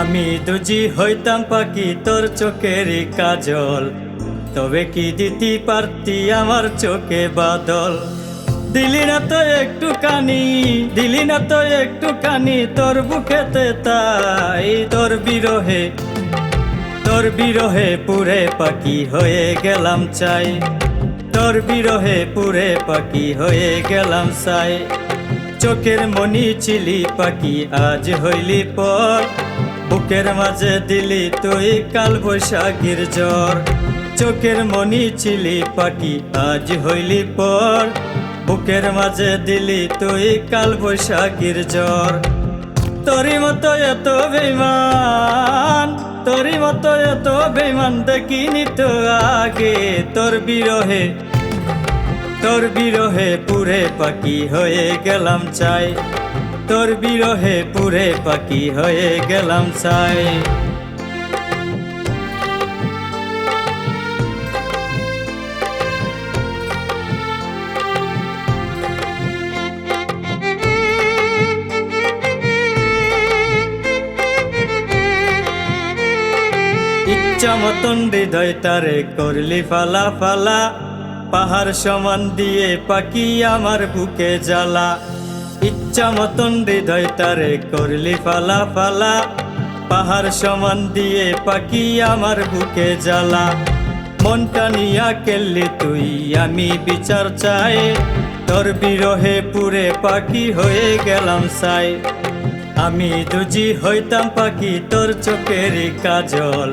আমি দুজি হইতাম পাখি, তোর চোখের কাজল। তবে কি দিতি পারতি আমার চোখে বাদল? দিলি না তো একটু কানি দিলি না তো একটু কানি তোর বুকেতে তাই তোর বিরহে। তোর বিরহে পুরে পাখি হয়ে গেলাম চাই। তোর বিরহে পুরে পাখি হয়ে গেলাম চাই। চোখের মনি চিলি পাখি আজ হইলি পর। বুকের মাঝে দিলি তুই কাল বৈশাখীর জ্বর। চোখের মনি চিলি পাখি আজ হইলি পর। বুকের মাঝে দিলি তুই কাল বৈশাখীর জ্বর। তোরি মতো এত বেমান তোরি মতো এত বেমান দেখিনি তো আগে। তোর বিরহে তোর বিরহে পুরে পাখি হয়ে গেলাম চাই। তোর বিরহে পুরে পাখি হয়ে গেলাম চাই। ইচ্ছা মতন হৃদয়টারে করলি ফালা ফালা। পাহাড় সমান দিয়ে পাখি আমার বুকে জ্বালা। ইচ্ছা মতন হৃদয়টারে করলি ফালা ফালা। পাহাড় সমান দিয়ে পাখি আমার বুকে জ্বালা। মনটা নিয়া কেললি তুই, আমি বিচার চাই। তোর বিরহে পুরে পাখি হয়ে গেলাম সাই। আমি দুজি হইতাম পাখি, তোর চোখের কাজল।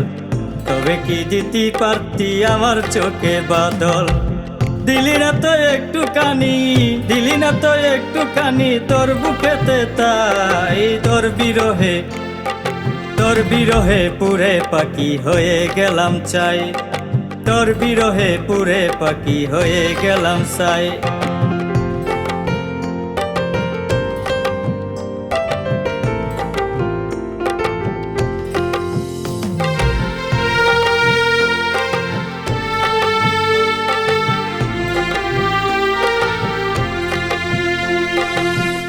তবে কি দিতি পারতি আমার চোখে বাদল? দিলি না তো একটু কানি দিলি না তো একটু কানি তোর বুকেতে তাই তোর বিরহে তোর বিরহে পুরে পাখি হয়ে গেলাম চাই, তোর বিরহে পুরে পাখি হয়ে গেলাম চাই।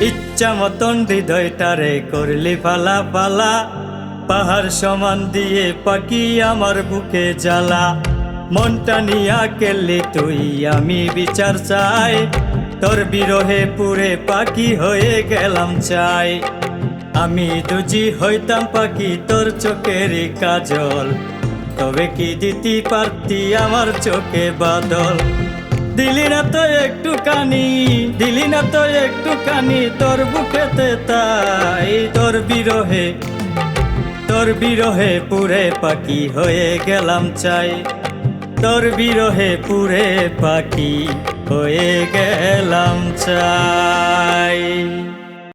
ইচ্ছা মতন হৃদয়টারে করলি ফালা ফালা পাহাড় সমান দিয়ে পাখি আমার বুকে জ্বালা। মনটা নিয়া কেললি তুই, আমি বিচার চাই। তোর বিরহে পুরে পাখি হয়ে গেলাম চাই। আমি দুজি হইতাম পাখি, তোর চোখের কাজল। তবে কি দিতি পারতি আমার চোখে বাদল? দিলি না তো একটু কানি, দিলি না তো একটু কানি, তোর বুকেতে তাই তোর বিরহে তোর বিরহে পুরে পাখি হয়ে গেলাম চাই। তোর বিরহে পুরে পাখি হয়ে গেলাম চাই।